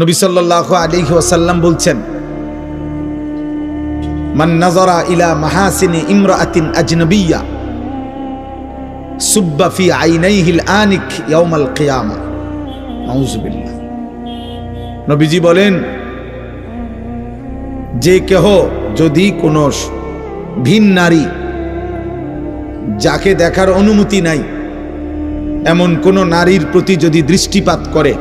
নবী সাল্লাহ আলী ওয়াসাল্লাম বলছেন, মান নাজরা ইলা মাহাসিনি ইমরাআতিন আজনবিয়া সুব্বা ফি আইনাইহিল আনিক ইয়াউমাল কিয়ামা। নাউজুবিল্লাহ নবীজি বলেন, যে কেহ যদি কোনো ভিন নারী যাকে দেখার অনুমতি নাই, এমন কোন নারীর প্রতি যদি দৃষ্টিপাত করে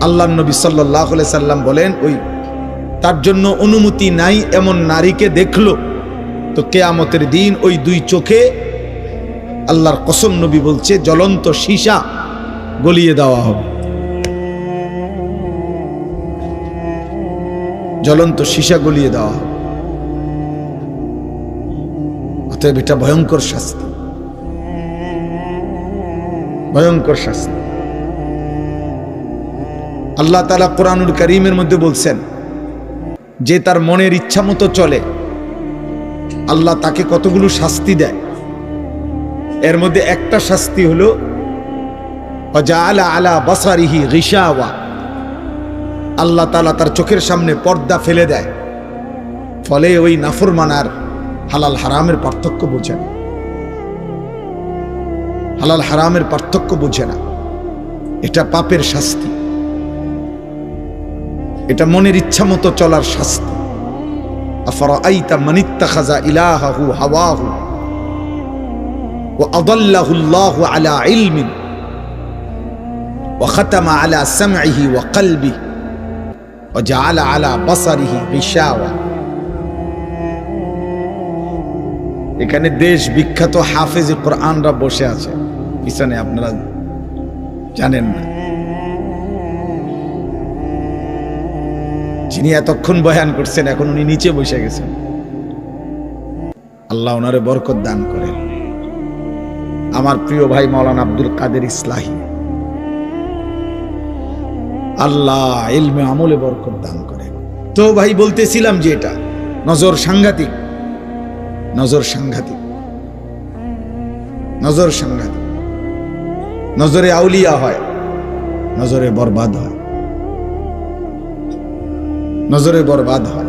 আল্লাহ নবী সাল্লাহ সাল্লাম বলেন, ওই, তার জন্য অনুমতি নাই এমন নারীকে দেখল। তো কেয়ামতের দিন ওই দুই চোখে আল্লাহর কসম নবী বলছে, জ্বলন্ত সীসা গলিয়ে দেওয়া হবে। জ্বলন্ত সীসা গলিয়ে দেওয়া হবে। অতএব এটা ভয়ঙ্কর শাস্তি। ভয়ঙ্কর শাস্তি। আল্লাহ তালা কোরআনুল করিমের মধ্যে বলছেন, যে তার মনের ইচ্ছা মতো চলে, আল্লাহ তাকে কতগুলো শাস্তি দেয়। এর মধ্যে একটা শাস্তি হলো আলা আলা বাসারিহি রিসাওয়া আল্লাহ তালা তার চোখের সামনে পর্দা ফেলে দেয়। ফলে ওই নাফরমানার হালাল হারামের পার্থক্য বোঝে না। হালাল হারামের পার্থক্য বোঝে না। এটা পাপের শাস্তি। এটা মনের ইচ্ছা মতো চলার শাস্তি আফরাআইতা মানিত্তা খাজা ইলাহাহু হাওয়াহু وأضله الله على علم وختم على سمعه وقلبه وجعل على بصره غشاوة এখানে দেশ বিখ্যাত হাফেজ কোরআনরা বসে আছে পিছনে আপনারা জানেন না যিনি এতক্ষণ বয়ান করছেন, এখন উনি নিচে বসে গেছেন। আল্লাহ ওনারে বরকত দান করেন। আমার প্রিয় ভাই মৌলানা আব্দুল কাদের ইসলাহি। আল্লাহ ইলমে আমলে বরকত দান করেন। তো ভাই, বলতেছিলাম যে এটা, নজর সাংঘাতিক। নজর সাংঘাতিক। নজর সাংঘাতিক। নজরে আউলিয়া হয়, নজরে বরবাদ হয়। নজরে বরবাদ হয়।